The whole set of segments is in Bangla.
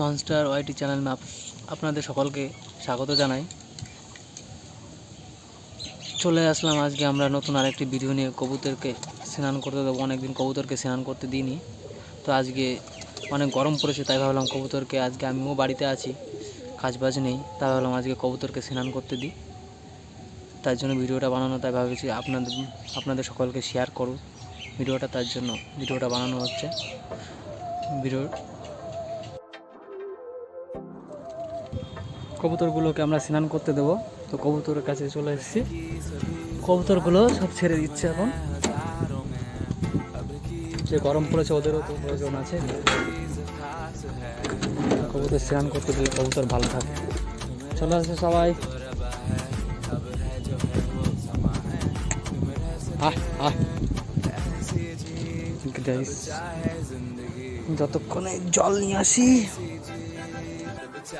মনস্টার ওয়াইটি চ্যানেল ম্যাপ আপনাদের সকলকে স্বাগত জানাই। চলে আসলাম আজকে আমরা নতুন আরেকটি ভিডিও নিয়ে। কবুতরকে স্নান করতে দেবো। অনেকদিন কবুতরকে স্নান করতে দিইনি। তো আজকে অনেক গরম পড়েছে, তাই ভাবলাম কবুতরকে আজকে আমিও বাড়িতে আছি। কাজ বাজ নেই, তাই ভাবলাম আজকে কবুতরকে স্নান করতে দিই। তার জন্য ভিডিওটা বানানো, তাই ভাবেছি আপনাদের আপনাদের সকলকে শেয়ার করুন ভিডিওটা তার জন্য, ভিডিওটা বানানো হচ্ছে। ভিডিও কবুতরগুলোকে আমরা স্নান করতে দেবো। তো কবুতরের কাছে চলে এসেছি। কবুতরগুলো সব ছেড়ে দিচ্ছে এখন। যে গরম পড়েছে, ওদেরও তো প্রয়োজন আছে। কবুতর স্নান করতে দিলে কবুতর ভালো থাকে। চলে আসছে সবাই। যতক্ষণে জল নিয়ে আসি। দেখা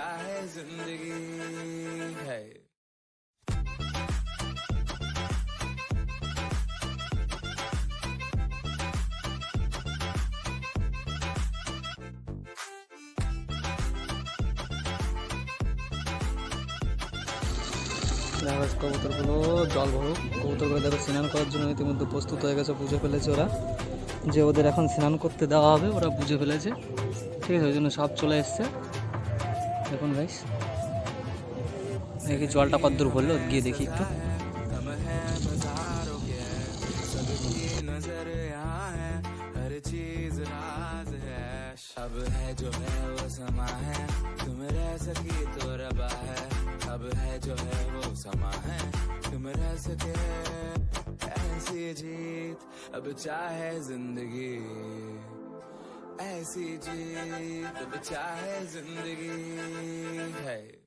যাচ্ছে কবুতরগুলো জল ভরুক কবুতরগুলো দেখো, স্নান করার জন্য ইতিমধ্যে প্রস্তুত হয়ে গেছে, বুঝে ফেলেছে ওরা। যে ওদের এখন স্নান করতে দেওয়া হবে, ওরা বুঝে ফেলেছে। ঠিক আছে, ওই জন্য সব চলে এসছে। দেখুন গাইস দেখি জলটা কদ্দূর ভরলো গিয়ে দেখি একটু अब है जो है वो समा है तुम रह सकी तो रबा है अब है जो है वो समा है तुम रह सके ऐसी जीत अब चाहे जिंदगी ऐसी जी तो बचा है ज़िंदगी। है।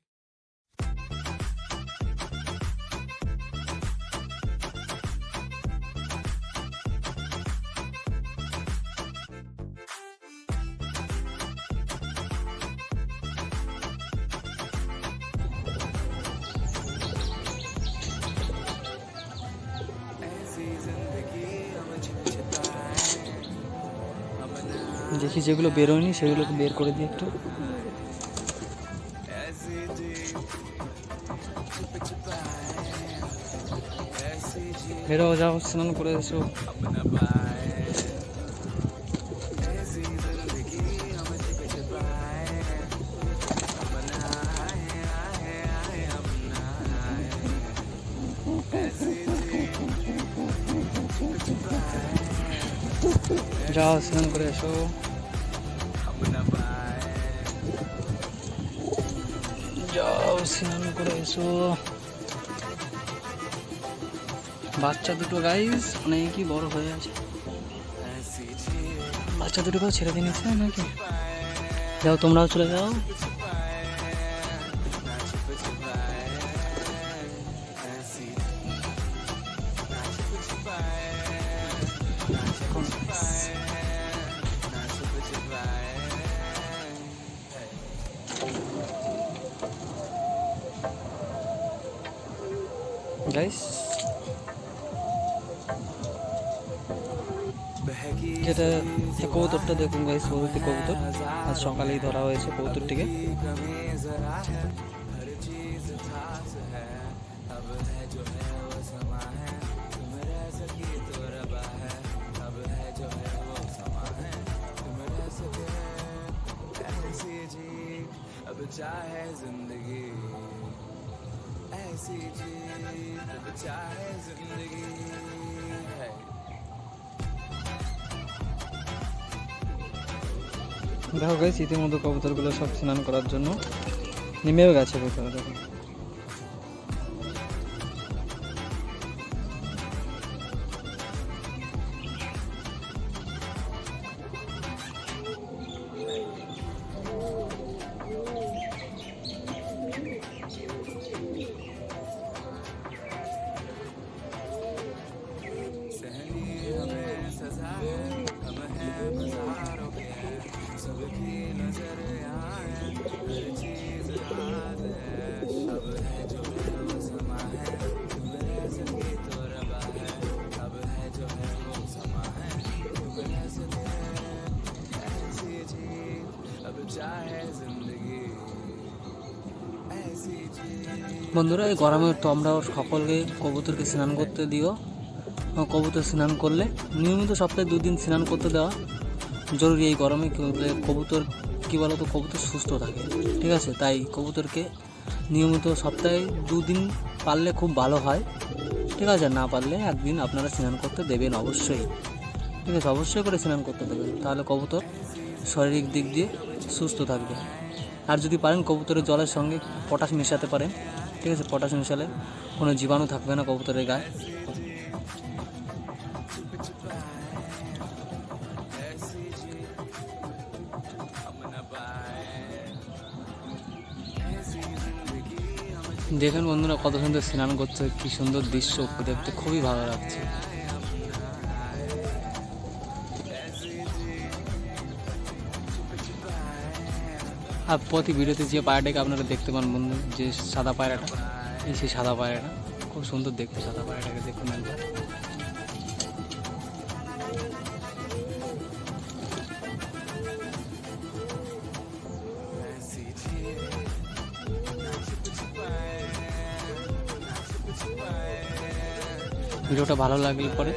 দেখি যেগুলো বেরোয়নি, সেগুলোকে বের করে দিই একটু। বেরো যাও, স্নান করে এসো। যাও, স্নান করে এসো। স্নান করে এসো। বাচ্চা দুটো গাইজ অনেকই বড় হয়ে আছে। বাচ্চা দুটোকেও ছেড়ে দিয়ে নাকি? যাও, তোমরাও চলে যাও। গাইস যেটা যে কবুতরটা দেখুন গাইস পরবর্তী কবুতর আজ সকালেই ধরা হয়েছে কবুতরটিকে अब चाहे जिंदगी ऐसी जीत अब चाहे जिंदगी है দেখো গাইস ইতিমধ্যে কবুতরগুলো সব স্নান করার জন্য নেমেও গেছে ভেতরে দেখো বন্ধুরা, এই গরমে তোমরাও সকলকে কবুতরকে স্নান করতে দিও। কবুতর স্নান করলে নিয়মিত সপ্তাহে দুদিন স্নান করতে দেওয়া জরুরি এই গরমে কবুতর, কী বলো তো কবুতর সুস্থ থাকে, ঠিক আছে? তাই কবুতরকে নিয়মিত সপ্তাহে দুদিন পারলে খুব ভালো হয়, ঠিক আছে? না পারলে একদিন আপনারা স্নান করতে দেবেন অবশ্যই, ঠিক আছে? অবশ্যই করে স্নান করতে দেবেন, তাহলে কবুতর শারীরিক দিক দিয়ে সুস্থ থাকবে। আর যদি পারেন কবুতরের জলের সঙ্গে পটাশ মেশাতে পারেন, ঠিক আছে? পটাশ মেশালে কোনো জীবাণু থাকবে না কবুতরের গায়ে। দেখেন বন্ধুরা, কত সুন্দর স্নান করছে, কি সুন্দর দৃশ্য দেখতে খুবই ভালো লাগছে। আর প্রতি ভিডিওতে যে পায়রাটাকে আপনারা দেখতে পান বন্ধু, যে সাদা পায়রাটা, এই সেই সাদা পায়রাটা, খুব সুন্দর দেখতে সাদা পায়রাটাকে, দেখুন একবার। ভিডিওটা ভালো লাগলে পরে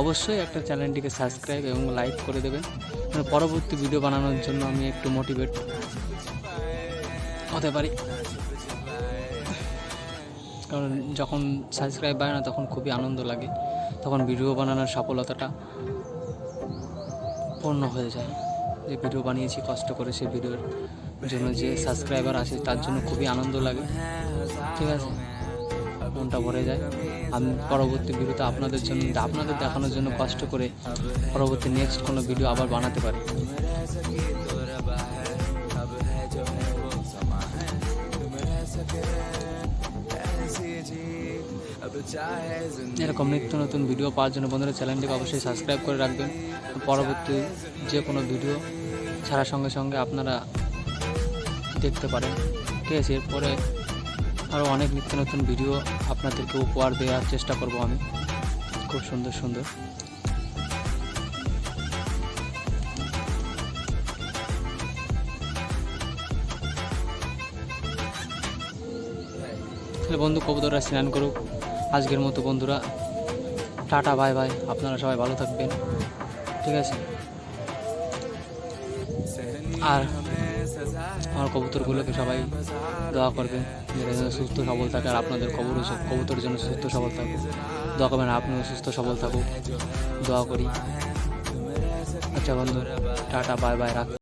অবশ্যই একটা চ্যানেলটিকে সাবস্ক্রাইব এবং লাইক করে দেবেন। মানে পরবর্তী ভিডিও বানানোর জন্য আমি একটু মোটিভেট হতে পারি। কারণ যখন সাবস্ক্রাইব বাড়ে না, তখন খুবই আনন্দ লাগে। তখন ভিডিও বানানোর সফলতাটা পূর্ণ হয়ে যায়। যে ভিডিও বানিয়েছি, কষ্ট করে সেই ভিডিওর জন্য যে সাবস্ক্রাইবার আসে, তার জন্য খুবই আনন্দ লাগে। ঠিক আছে? মনটা ভরে যায়। আমি পরবর্তী ভিডিওতে আপনাদের জন্য, আপনাদের দেখানোর জন্য কষ্ট করে পরবর্তী নেক্সট কোনো ভিডিও আবার বানাতে পারি। এরকম নিত্য নতুন ভিডিও পাওয়ার জন্য বন্ধুরা চ্যানেলটিকে অবশ্যই সাবস্ক্রাইব করে রাখবেন। পরবর্তী যে কোনো ভিডিও ছাড়ার সঙ্গে সঙ্গে আপনারা দেখতে পারেন। ঠিক আছে, এরপরে আরও অনেক নিত্য নতুন ভিডিও আপনাদেরকে উপহার দেওয়ার চেষ্টা করব আমি। খুব সুন্দর সুন্দর। তাহলে বন্ধু, কবুতররা স্নান করুক। আজকের মতো বন্ধুরা, টাটা, বাই বাই। আপনারা সবাই ভালো থাকবেন। ঠিক আছে? আর আমার কবুতরগুলোকে সবাই দোয়া করবে যারা যেন সুস্থ সবল থাকে আর আপনাদের কবুর কবুতরের জন্য সুস্থ সবল থাকুক। দোয়া করবেন, আপনিও সুস্থ সবল থাকুক। দোয়া করি। আচ্ছা বন্ধু, টাটা, বাই বাই রাখ